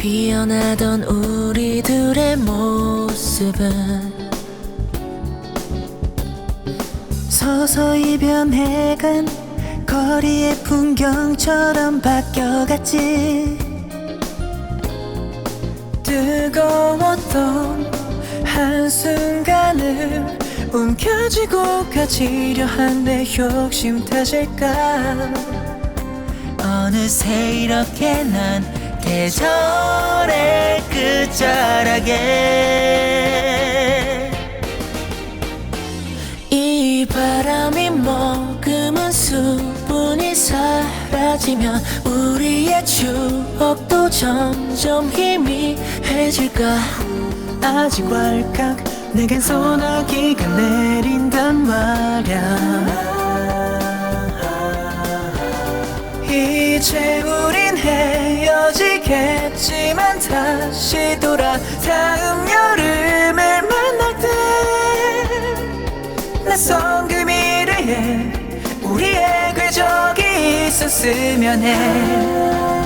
변하던 우리 들의 모습은 서서히 변해간 거리의 풍경처럼 바뀌어갔지. 뜨거웠던 한순간을 움켜쥐고 가지려 한 내 욕심 탓일까? 어느새 이렇게 난 계절의 끝자락에 이 바람이 머금은 수분이 사라지면 우리의 추억도 점점 희미해질까? 아직 왈칵 내겐 소나기가 내린단 말야 헤어지겠지만 다시 돌아 다음 여름을 만날 때 낯선 그 미래에 우리의 궤적이 있었으면 해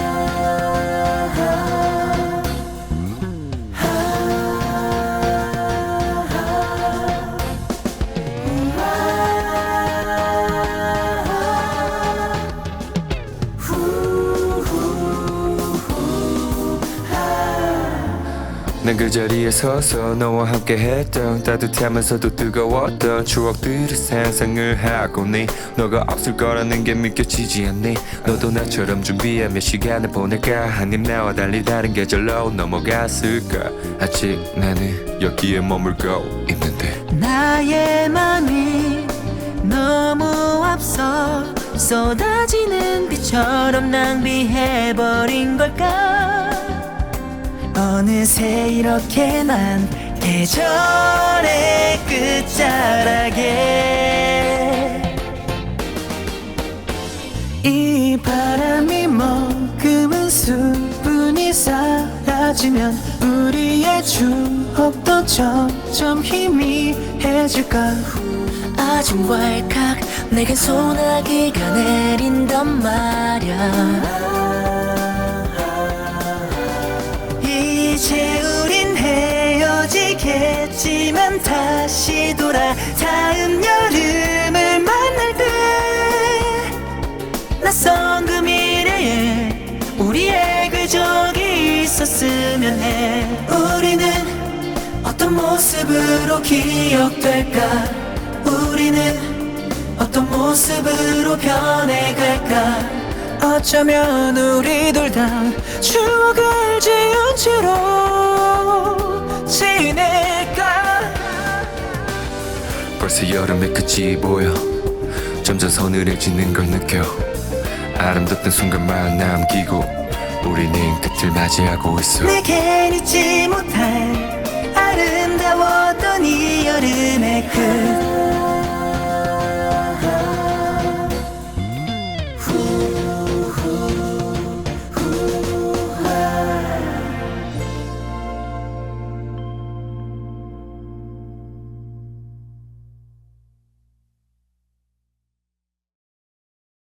난 그 자리에 서서 너와 함께 했던 따뜻하면서도 뜨거웠던 추억들의 상상을 하고니 너가 없을 거라는 게 믿겨지지 않니 너도 나처럼 준비하며 시간을 보낼까 한입 나와 달리 다른 계절로 넘어갔을까. 아직 나는 여기에 머물고 있는데. 나의 맘이 너무 앞서 쏟아지는 비처럼 낭비해버린 걸까 어느새 이렇게 난 계절의 끝자락에 이 바람이 머금은 수분이 사라지면 우리의 추억도 점점 희미해질까? 아직 왈칵 내겐 소나기가 내린단 말야 다시 돌아 다음 여름을 만날 때 낯선 그 미래에 우리의 궤적이 있었으면 해. 우리는 어떤 모습으로 기억될까? 우리는 어떤 모습으로 변해갈까? 어쩌면 우리 둘 다 추억을 지운 채로 지낼까 벌써 여름의 끝이 보여 점점 서늘해지는 걸 느껴 아름답던 순간만 남기고 우리는 끝을 맞이하고 있어 내겐 잊지 못할 끝